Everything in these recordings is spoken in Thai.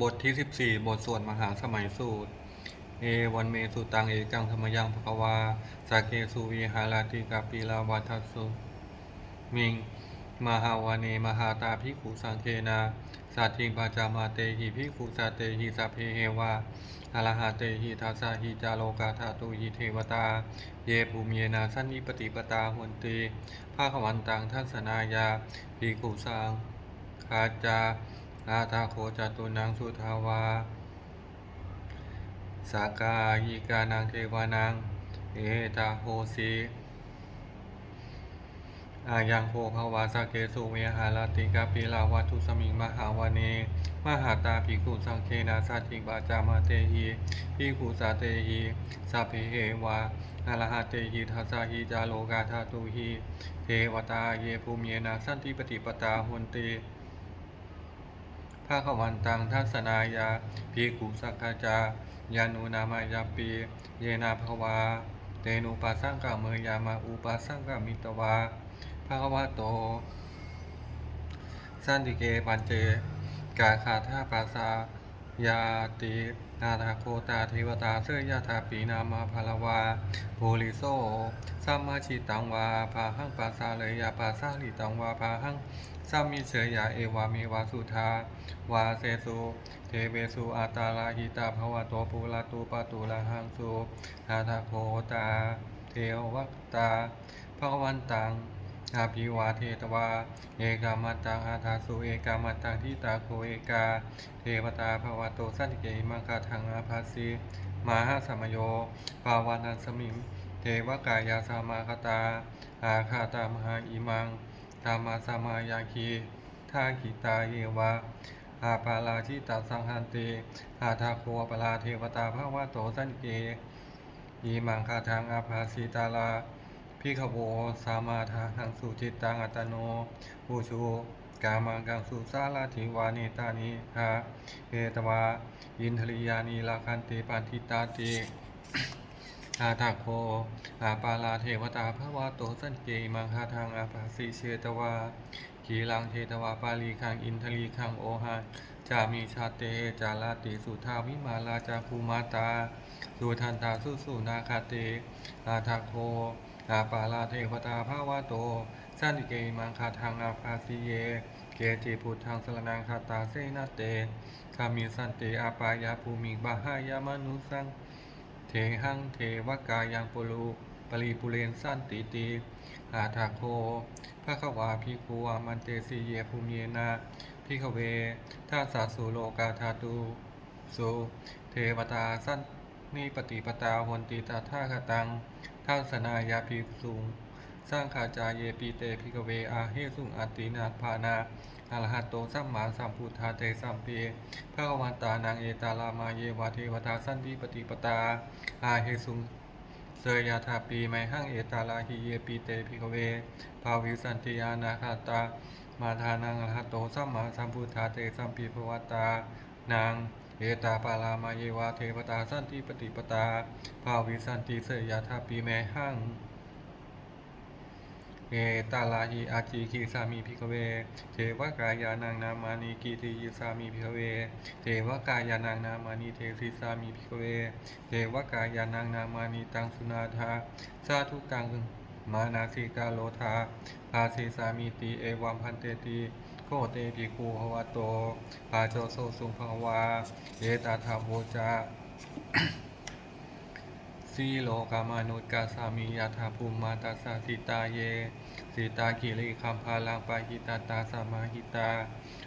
บทที่ 14 บทสวดมหาสมัยสูตร เอวันเมสุตังเอกังธรรมยังภควาสาเกสุวิหาราติกาปีลาวัฏสุมิงมหาวาเนมหาตาภิกขุสังเคนาสัตถิงปาจามาเตหิภิกขุสาเตหิสัพเพเฮวาอารหะเตหิทัสสะหิจาโลกาธาตุหิเทวตา เยภูมิเยนาสันนิปติปตาหวนตีภาควันตังทัศนายาภิกขุสังคาจา อาตาโคจตุนังสุทาวาสากายิกานังเทวานัง เอตาโหสีอายังโพภาวาสเกสุเวหาลาติกาปิลาวัตุสมิงมหาวเนมหาตาภิกขุสังเคนาสัติบาจามาเตหิภิกขุสาเตหิสัพเพเหวาอรหะเตหิทัสสะหิจาโลกาธาตุหิเทวตาเยภูมิเยนาสันติปฏิปตาหุนติ ภาขวันตังทัศนายาภิกขุสักขจายานุนามายาปี เยนาภวา เตนุปัสสังกาเมยามาอุปัสสังกามิตวาภะคะวะโต สันติเกปัญเจ กาคาธาปัสสายาติ นาทาโคตาเทวตาเสยยาธาปีนามาภาลวาโพลิโซสัมมาชิตังวาพาหังปัสสาเลยยาปัสสาลิตังวาพาหังสัมมิเฉยยาเอวามีวาสุธาวาเสสุเทเวสุอาตาลาหิตาภวะโตปุลาตูปะตุลาหังสุนาทาโคตา เทววัตตาภควันตัง อาภิวาเทตวา เอกามัตตังอาทาสุเอกามัตตังทิตาโคเอกา เทวตาภวะโตสันติเกหิมังคาทังอาภาสีมาหาสมโย ภาวานันสมิงเทวกายาสามาคตา อาคาตามหาอิมังธรรมาสมายาคีทาขิตาเยวาอาปาลาชิตาสังหันติอาทาโคปลาเทวตาภาวะโตสันติเกหิมังคาทังอาภาสีตาลา พิขโวสามาทาหังสุจิตตังอัตโนภูชูกามังกังสุสาลาธิวานิตานิหาเอตวาอินทริยานีลาคันติปันทิตาติอาทาโคอาปาลาเทวตาภาวะโตสันเกมังคาทางอาภาสีเชตวาขีลังเทตวาปาลีคังอินทรีคังโอหังจามีชาเตจาลาติสุทาวิมาลาจาภูมาตาสุทันตาสุสุนาคาเตอาทาโค อาปาลาเทวตาภาวะโตสันติเกมังคาทางอาภาสีเย เกจิพุทธังสรนังคาตาเสนาเตคามิสันติอาปายาภูมิบาหายามนุสัง เทหังเทวกายังปุรุปริปุเรนสันติติอาทาโคภะคะวาภิกขุอามันเตสีเยภูมิเยนาภิขเวทัสสะสุโลกาธาตุสุเทวตาสันนิปติปตาหนติตาท่าคตัง ทัสนายาภิกษุงสร้างขาจาเยปีเตภิกเวอาเฮสุงอัตตินาภานาอรหัตโตสัมมาสัมพุทธาเตสัมปีพระวันตานางเอตาลามาเยวาเทวตาสันติปติปตา อาเฮสุงเสยยาธาปีไมหังเอตาลาหิเยปีเตพิกเว ภาวิสันติยานาคาตา มาทานังอรหัตโตสัมมาสัมพุทธาเตสัมปีภวตานาง เอตาปาลามาเยวาเทวตาสันติปฏิปตา ภาวิสันติเสยยาธาปีแมหังเอตาลาหิอาจีคีสามีพิกเว เทวกายานังนามานีกีติยิสามีพิกเว เทวกายานังนามานีเทสิสามีพิกเว เทวกายานังนามานีตังสุนาธาสาธุกังมานาสิกาโลธาภาสีสามีติเอวัมพันเตติโค เตปิคูภวโตปาโจโซสุภาวาเอตาธรรมโวจา สีโลกามนุษย์กาสามียาธาภูมิมาตาสาสิตาเยสิตาคิริคัมพาลังปาหิตาตาสมาหิตา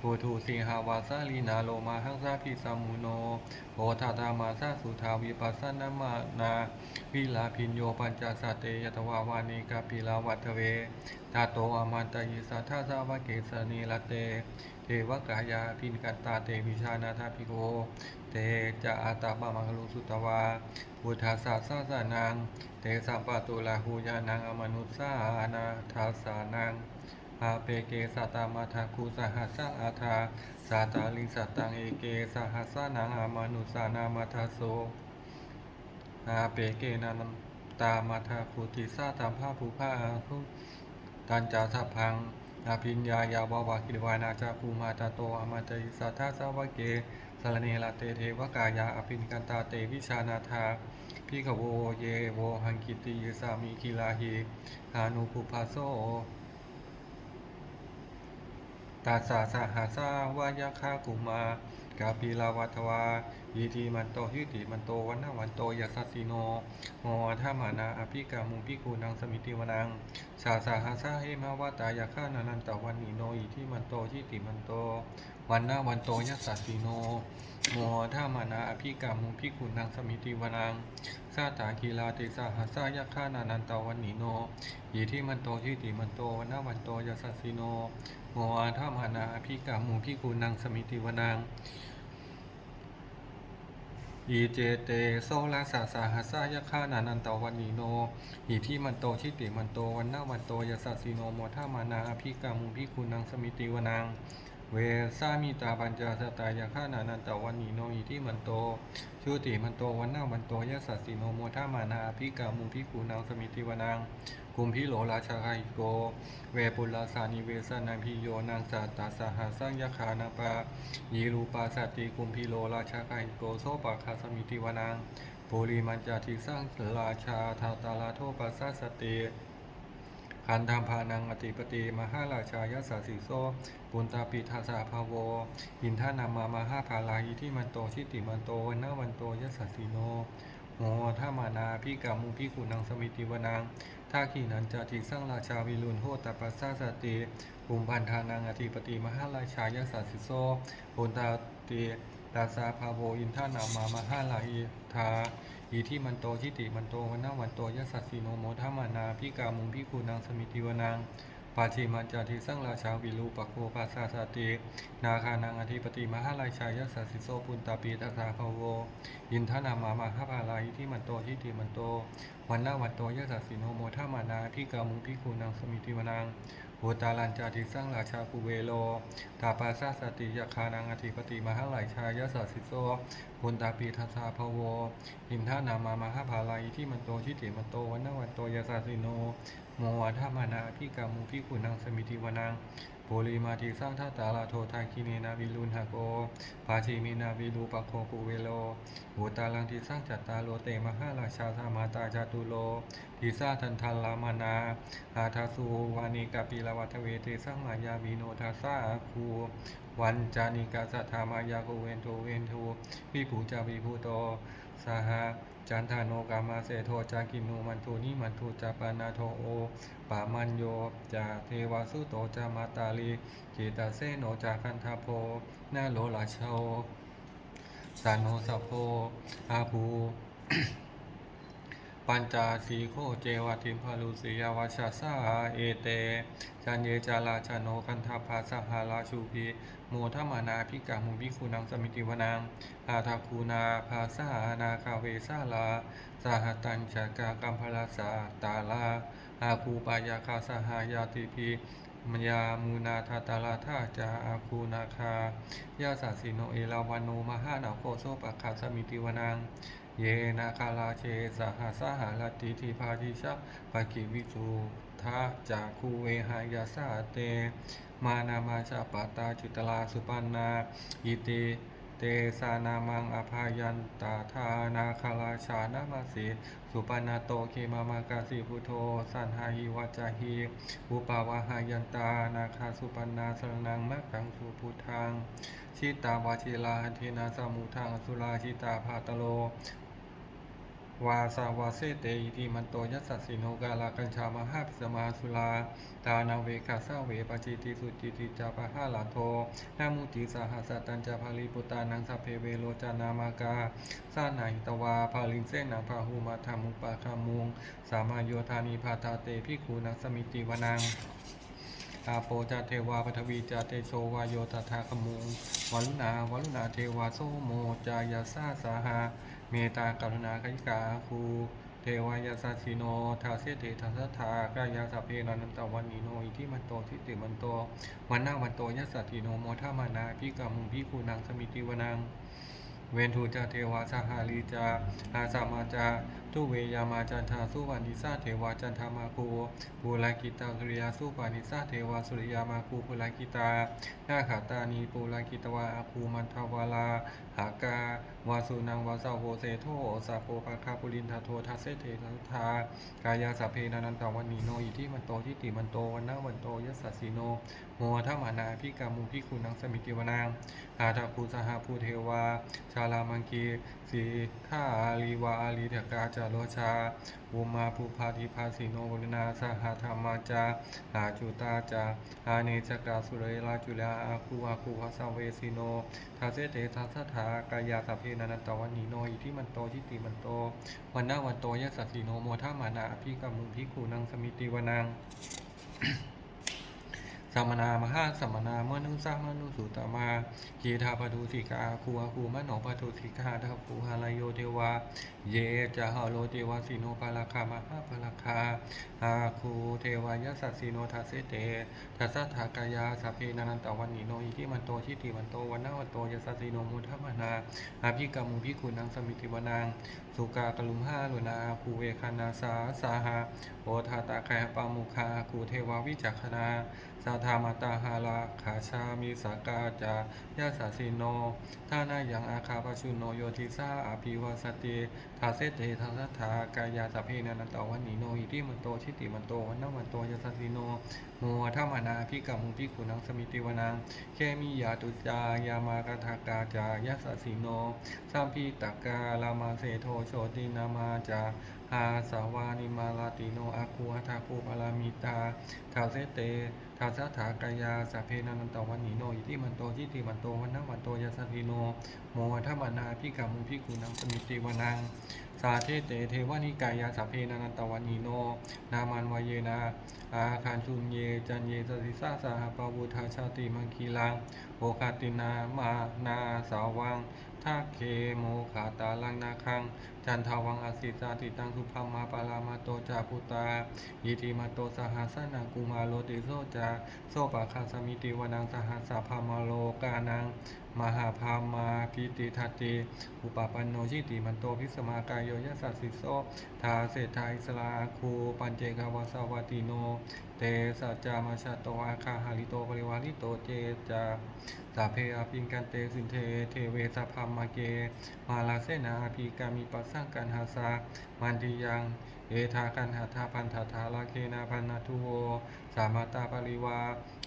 ปูทูสิหาวาสาลีนาโลมาหังสาพิสามุโนโอทาธามาสาสุทาวิปัสสนามานาวิลาพินโยปัญจสาเตยตวาวานิกาปิลาวัตเวตาโตอามันตยิสัทธาสาวเกสนีลเต วกายาพินกันตาเตวิชานาทาภิโกเตจะอาตาปะมังคลุสุตวาพุทธาสาสาสานังเตสัมปะตุลาหูยานังอมนุสสานาทาสานังอาเปเกสัตามาทาคูสหัสสะอาทาสาตาลิงสัตังเอเกสหัสสะนังอามนุสานามาทาโสอาเปเกนันตามาทาคูติสาตามภาภูภาทุตันจาสัพพัง อาพิญญายาวาวาคิดวานาจาภูมาตาโตอมาตยิสัทธาสาวะเกสารเนลาเตเทวกายาอภินกันตาเตวิชานาธาพิขโวเยโวหังกิติยสามีคิลาหิฮานุภุพาโซตาสาสหาสาวายาคากุมา กาปีลาวัตวายีทีมันโตหิติมันโตวันนาวันโตยาสัสสิโนโมธามานาอภิกามุพิคูนังสมิติวนังชาสาหาสาเฮมาวาตายาคานานันตวันนิโนอิทิมันโตทิติมันโตวันนาวันโตยัสสัสสิโนโมธามานาอภิกามุพิคูนังสมิติวนังซาตาคีลาติสาหาสายาคานานันตวันนิโนอิทิมันโตทิติมันโตวันนาวันโตยัสสัสสิโนโมอธามานาอภิกามุพิคูนังสมิติวนัง อีเจเตโซลาสาสาหัสายาคานานันตวันนีโนอีที่มันโตชิติมันโตวันนาวันโตยาสัสสิโนโมทามานาอภิกามุพิคุนังสมิติวนังเวสามิตาปัญจสตายาคานานันตวันนีโนอีที่มันโตชุติมันโตวันนาวันโตยาสัสสิโนโมทามานาอภิกามุพิคุนังสมิติวนัง กุมพิโลราชาไคโก เวปุลลาสานิเวสนังพิโยนางสาตาสหัสังยาคานาปายีรูปาสติกุมพิโลราชาไกโกโซปะคาสมิติวานังปุริมันจาทิสร้างราชาทาตาลาโทปัสสสติคันธามพานังอติปติมหาราชายสัสสิโซปุณตาปิทาสาภาโวอินทานามามหาภาลายิที่มันโตชิติมันโตวันนาวันโตยสัสสิโนโมทามานาพิกามุพิกุนังสมิติวนัง ท่าขีนันจาทิสร้างราชาวิรุณโหตปัสสาสติภูมิพันธานังอธิปติมหาราชายสัสสิโซปุณตาติตาสาภาโวอินทานามามหาลาอิทาอีที่มันโตชิติมันโตวันนาวันโตยสัสสิโนโมทามานาพิกามุงพิคูนางสมิติวนัง ปาชิมันจาทิสังราชาวิรูปโคปัสสะสตินาคานังอธิปติมหาราชายสัสสิโซปุณตาปีตาสาภาโวอินทนามามาหาภาลาอิที่มันโตชิติมันโตวันนาวันโตยสัสสิโนโมทามานาพิกามุงพิคูนังสมิติวนังโหตาลันจาทิสร้างราชาภูเวโลตาปาสาสติยาคานังอธิปติมหาไหลชายสัสสิโซบุญตาปีทัสาภโวอินทานามามหาภาลัยที่มันโตชิติมันโตวันนวันโตยาสัสสิโน โมวธามานาพิกามุพิกุนังสมิติวนังโพลีมาติสร้างท่าตาลาโททาคิเนนาวิลุนหะโกภาชีมีนาวิลูปะโคปุเวโลโหตาลังทีสร้างจัตตาโลเตมหาราชาธามาตาจาตุโลทิสร้าทันทันลามานาอาทาสูวานิกาปิลาวัทเวเตสังมายาวิโนทาสาคูวันจานิกาสัทธามายาโกเวนโทเวนโทวิภูจาวิภูโต สหจันทาโนกามาเสโทจากินโนมันโทนิมันโทจาปานาโทโอปามันโยจาเทวาสุโตจามาตาลีจิตาเซโนจาคันทาโพนาโลลาโชสานโนสะโพอาภู ปัญจาสีโคเจวะทิมพาลุสียาวชาสาเอเตจันเยจาราชโนคันธาภาสหาราชูพีโมทมานาพิกามุพิคุนังสมิติวนังอาทาคูนาภาสานาคาเวสาลาสหตัญจากากัมพลาสาตาลาอาคูปายาคาสหายาติพีมยามูนาทาตาลาทาจาอาคูนาคายาสัสสิโนเอลาวานุมหานาโคโซปะคาสมิติวนัง เยนาคาลาเชสหสหาลติทิพาทิชะปะกิวิสุทะจากคูเวหายาสาเต มานามาชาปตาจิตลาสุปันนาอิติเตสานามังอภายันตาธานาคาลาชานามาสีสุปันนาโตเคมามากาสีพุโธสันหาหิวัจหิอุปาวาหายันตา นาคาสุปันนาสรนังมักขังสุพุทธังชิตาวาชิลาเทนาสมุทังสุราชิตาภาตโล วาสาวาเสเตอิติมันโตยัสสะสิโนกาลากัญชามหาพิสมาสุลาตานาเวคาสาเวปจิติสุจิติจาปะหาลาโทนามุติสหัสตัญจาภาลิปุตานังสัพเพเวโลจานามากาสานาหิตวาภาลินเสนาภาหูมาธามุปาคามุง สามาโยธานิพาทาเตพิคูนังสมิติวนังอาโปจาเทวาปทวีจาเตโชวาโยตถาคมุงวัลุณาวลุณาเทวาโสโมจายาสาสาหา เมตตากรุณาคิกาคูเทวายาสิโน ทาเสเตทัสทากายาสัพเพนันตวันนิโนอิทิมันโตทิติมันโตวันนาวันโตยัสสติโนโมทามานาพิกามุงพิคูนังสมิติวนังเวนทูจาเทวาสหาลีจาอาสามาจาทุเวยามาจันทาสุวรรณิสาเทวาจันทามาคูปุลากิตาสุริยาสุวรรณิสาเทวาสุริยามาคูปุลากิตานาขาตานีปุลากิตวาอาคูมันทาวาลาหากาวาสุนังวาสาวโวเซโทสาโปปะคาปุรินทาโททัสเสเททัทากายาสเพนันตวันนีโนอิทิมันโตทิติมันโตวันนาวันโตยัสสสีโนโมทัมานาพิกามุพิคุณังสมิติวนางอาตาภูสหภูเทวา ชาลามังกีสีข้าอาลีวาอาลีเถกาจโลชาวุมาภูพาธิภาสิโนวรนาสหธรรมาจาหาจุตาจาอาเนจกาสุเรลาจุลาอาคูอาคูภาสเวสิโนทาเซเตทัสถากายาสพเพนันตวันนีโนอิทิมันโตทิติมันโตวันนาวันโตยะสสสีโนโมทามานาอภิกามุพิคูนังสมิติวนัง สัมมนามหาสัมมนาเมื่อนุสามนุสุตมากีทาปทุสิกาคูอาคูมโนปทุสิกาทัพภูหาลายโยเทวา เยจะหาโลเทวาสิโนปาลาคามหาปาลาคาอาคูเทวายสัสสิโนทัสเสเตทัสสะถากายาสัพเพนันตวันนิโนอิทิมันโตชิติมันโตวันนาวันโตยสัสสิโนมุทัมนาอาภิกรรมุภิกุนังสมิติวนังสุกากลุมห้าลุนาคูเวคานาสาสาหาโอทาตาคายปามุคาคูเทวาวิจักขณาสาธามาตาหาราขาชามิสากาจายาสาสิโนท่านายังอาคาปชุโนโยทิสาอาภิวาสติทาเสเตทัสสะถากายาสพเพนันตวันนิโนอิติมันโตชิติมันโตวันนวันโตยาสสิโนโมทัมมานาพิกัมมุพิกุนังสมิติวนังเคมิยาตุจายามากทากาจายาสสิโนสัมพิตากาลามาเสโทโชตินามาจาอาสาวานิมาลาติโนอาคูอาทาคูปารามิตาทาเสเต ทาสะถากายาสัพเพนันตวันนีโนอิติมันโตทิติมันโตวันนัวันโตยาสติโน โมทัมมานาพิกามุพิกุนังสมิติวนัง สาเทเตเทวานิกายาสัพเพนันตวันนีโน นามันวายเยนา อาคารชุนเยจันเยสสิสาสาหปาวุธาชาติมังคีลังโอคาตินามานาสาวังทักเคโมขาตาลังนาคังจันทาวังอสิตาติตังสุพัมาปารามาโตจาพุตายิติมาโตสหัสนังกุมาโลติโซจาโซปะคาสมิติวนังสหัสสพามาโลกานังมหาพามาพิติทัตติอุปปันโนชิติมันโตพิสมากายโยยสสสสิโสทาเศรษฐาอิสลาคูปัญเจกาวาสวัติโน เตสัจจามาชาโตอาคาหาริโตปริวาริโตเจจาสาเพอภิงกันเตสินเทเทเวสพัมาเก มาลาเสนาภิกามิปัสสร้างการหาซามันดียัง เอทากันหาทาพันธาทาลาเคนาพันนาทุโวสามาตาปริวา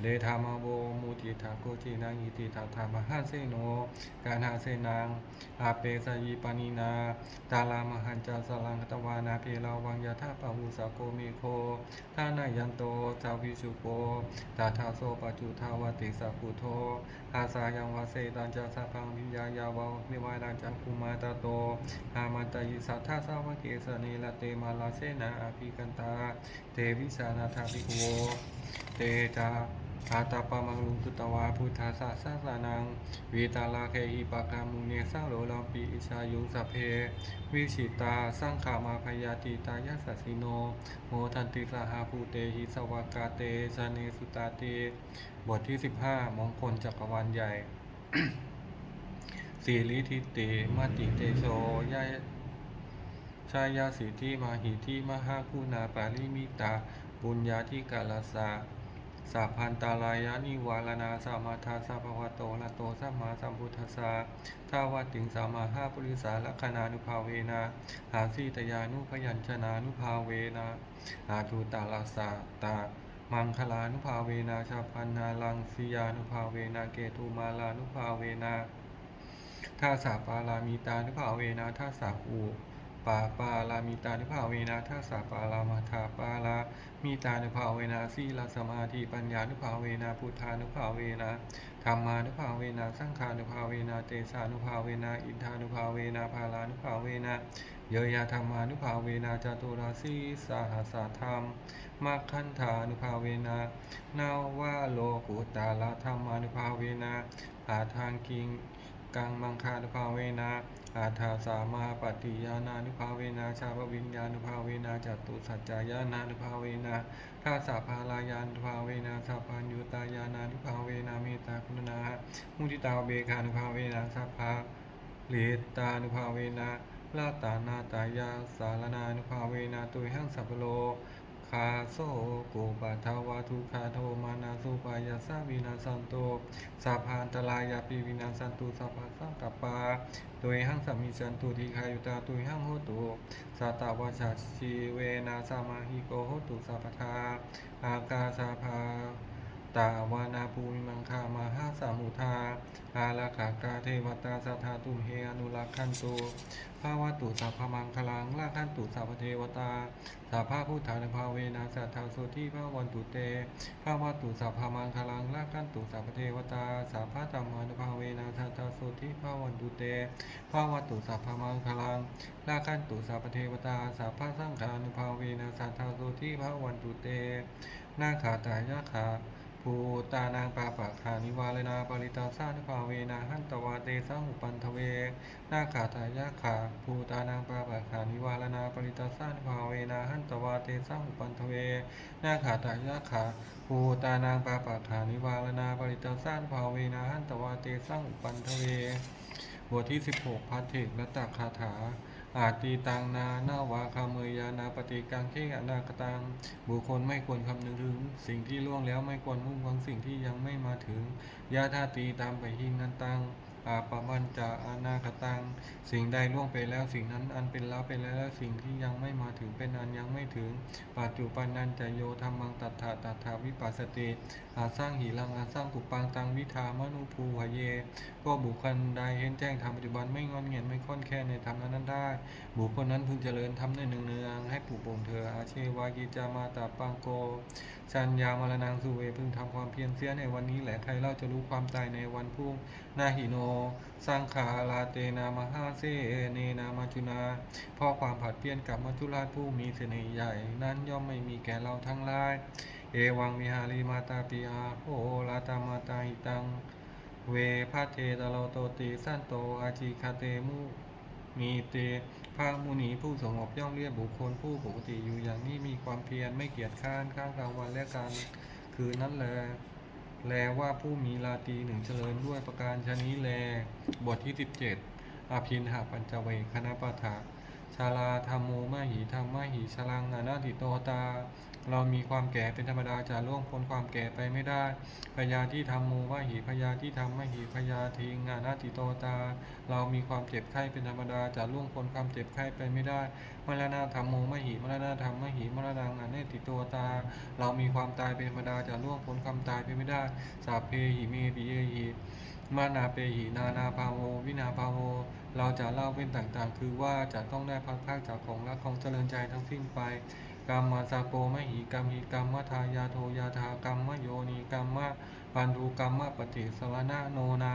เลธามาโวมูติทาโกจินังอิติทาธามหาเสโนการหาเสนังอาเปสยิปานินา ตาลามหันจาสลังตวานาเพลาวังยาธาปะหุสาโกเมโคทานายันโตจาวิชุโกตาทาโซปจุทาวติสัพพุโทอาสายังวาเสตันจาสะพังวิญญาญาวานิวานันจังคุมาตาโตอามันตยิสัทธาสาวกเกสเนละเตมาลาเสนาอภิกันตาเตวิสานาธาภิกขโวเตจาอาตาปามังลุงตุตวาพุทธาสสะสานังวีตาลาเคหิปากามุเนสาโลลาปิอิชายุงสพเพ วิชิตาสร้างขามาพยาติตายาสัสิโน โมทันติสหาภูเตหิสวากาเตชาเนสุตาเตบทที่15มงคลจักรวาลใหญ่สีลิทิเตมาติเตโชยาย ชายาสิทธิมาหิทิมหาคุณาปาริมิตา บุญญาธิกาลาสาสัพพันตาลายานิวาลนาสัมมาทาสัพพวโตละโตสัมมาสัมพุทธัสสะทาวัติงสัมมาห้าปุริสาลักขณานุภาเวนะหาสีตยานุพยัญชนะนุภาเวนะอาทูตาลาสาตามังคลานุภาเวนะชาพันนาลังสียานุภาเวนะเกตุมาลานุภาเวนะท่าสาปาลามีตานุภาเวนะท่าสาอู ปาปาลามีตานุภาเวนะท่าสาปาลามาทาปาลามีตานุภาเวนะสีลสมาธิปัญญานุภาเวนะพุทธานุภาเวนะธรรมานุภาเวนะสังขานุภาเวนะเตสานุภาเวนะอินทานุภาเวนะภาลานุภาเวนะเยยาธรรมานุภาเวนะจตุราสีสาหัสธรรมมัคคันธานุภาเวนะนาวาโลกุตาลธรรมานุภาเวนะอาทางกิง กังมังคานุภาเวนะอาทาสามาปฏิยานานุภาเวนะชาปวิญญานุภาเวนะจตุสัจจายานานุภาเวนะท่าสาภาลายานุภาเวนะสัพพัญยุตายานานุภาเวนะเมตตาคุณนามุทิตาเบคานุภาเวนะสัพพะเลตานุภาเวนะลาตานาตายาสารนานุภาเวนาตุยหังสัพพโล คาโซโกปัทาวาทุคาโทมานาสุปายาสาวินาสันโตสาพานตรายาปีวินาสันตุสาพาสังกปปาตุยหังสัมมิสันตุทีคายุตาตุยหังโหตุสาตาวชาชีเวนาสามาหิโกโหตุสาปทาอากาสาภา ตาวานาภูมิมังคามาหาสามุทา อาลาขากาเทวตาสัทธาตุมเฮอนุรักขันตุภาวะตุสัพพมังคลังลาขันตุสัพเทวตาสัพพะพุทธานุภาเวนะสัทธาโสทิภาวันตุเตภาวะตุสัพพมังคลังลาคันตุสัพเทวตาสัพพะธรรมานุภาเวนะสัทธาโสทิภาวันตุเตภาวะตุสัพพมังคลังลาคันตุสัพเทวตาสัพพะสังฆานุภาเวนะสัทธาโสทิภาวันตุเตนาคาตายาคา ภูตานางปาปะคานิวาลนาปริตาสานุภาเวนะหันตวาเตสังอุปันทเวนาคาทายาขาภูตานังปาปะขานิวาลนาปริตาสานภาเวนาหันตวาเตสังอุปันทเวนาคาทายาขาภูตานังปาปะขานิวาลนาปริตาสานภาเวนาหันตวาเตสังอุปันทเวบทที่ 16พัทถิและตักคาถา อาตีตังนานาวาคาเมยานาปฏิกังเขอนาคตัง บุคคลไม่ควรคำนึงถึง สิ่งที่ล่วงแล้วไม่ควรมุ่งหวังสิ่งที่ยังไม่มาถึงยาธาตีตามไปหินันตัง อาปมันจะอนาคตัง สิ่งใดล่วงไปแล้ว สิ่งนั้นอันเป็นแล้วไปแล้วสิ่งที่ยังไม่มาถึงเป็นอันยังไม่ถึง ปัจจุบันนันจะโยธรรมังตัทธาตัทธาวิปัสสติอาสร้างหีลังอาสร้างกุปังตังวิธามนุภูหเย ก็บุคคลใดเห็นแจ้งธรรมปัจจุบันไม่งอนเงียนไม่ค่อนแค่ในธรรมนั้นได้ บุคคลนั้นพึงเจริญทำในเนืองเนืองๆให้ปลูกบ่มเธออาเชวากิจามาตาปังโกชัญญามรณังสุเวพึงทำความเพียรเสียในวันนี้แหละใครเล่าจะรู้ความตายในวันพรุ่ง นาหิโน สังขาลาเตนามหาเสเนนามาจุนาเพราะความผัดเปลี่ยนกับมัจจุราชผู้มีเสน่ห์ใหญ่ นั้นย่อมไม่มีแก่เราทั้งหลาย เอวังวิหารีมาตาปิอาโหลาตามาตาหิตัง เวพาเทตโลโตติสันโตอาจิคาเตมุมีเตพระมุนีผู้สงบย่อมเรียกบุคคลผู้ปกติอยู่อย่างนี้มีความเพียรไม่เกียจข้านข้างกลางวันและกลารคืนนั้นแล แลว่าผู้มีลาตีหนึ่งเจริญด้วยประการชนี้แล บทที่ 17 อภินหาปัญจเวคณปะทะ ชาลาธรรมโมมหิธรรมมหิชลังอนาติโตตา เรามีความแก่เป็นธรรมดาจะล่วงพ้นความแก่ไปไม่ได้พยาที่ทำโมวะหิพยาที่ทำมหิพยาทิงานาติโตตา เรามีความเจ็บไข้เป็นธรรมดาจะล่วงพ้นความเจ็บไข้ไปไม่ได้มรณะธรรมโมมหิมรณะธรรมมหิมรณังอเนติโตตา เรามีความตายเป็นธรรมดาจะล่วงพ้นความตายไปไม่ได้สาเพหิเมปิเยหิ มานาเปหินานาภาโววินาภาโวเราจะเล่าเป็นต่างๆ คือว่าจะต้องได้พักพากจากของรักของเจริญใจทั้งสิ้นไปกรรมมาสาโกมหิกรรมหิกรรมมทายาโทยาทากรรมมโยนีกรรมมะปันธุกรรมมะปฏิสวนาโนนา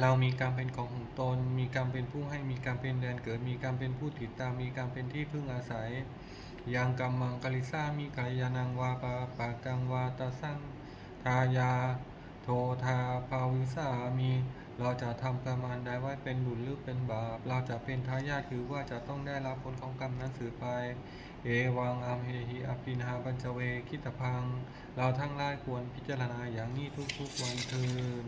เรามีกรรมเป็นของของตน มีกรรมเป็นผู้ให้มีกรรมเป็นแดนเกิด มีกรรมเป็นผู้ติดตาม มีกรรมเป็นที่พึ่งอาศัยยังกรรมังกลิสามีกายานังวาปาปากังวาตาสังทายา โทธาภาวิสามี เราจะทำกรรมาณใดไว้เป็นบุญหรือเป็นบาป เราจะเป็นทายาทคือว่าจะต้องได้รับผลของกรรมนั้นสืบไป เอวังอัมเฮหิอภินหาปัญจเวคิตพัง เราทั้งหลายควรพิจารณาอย่างนี้ทุกๆวันเทิน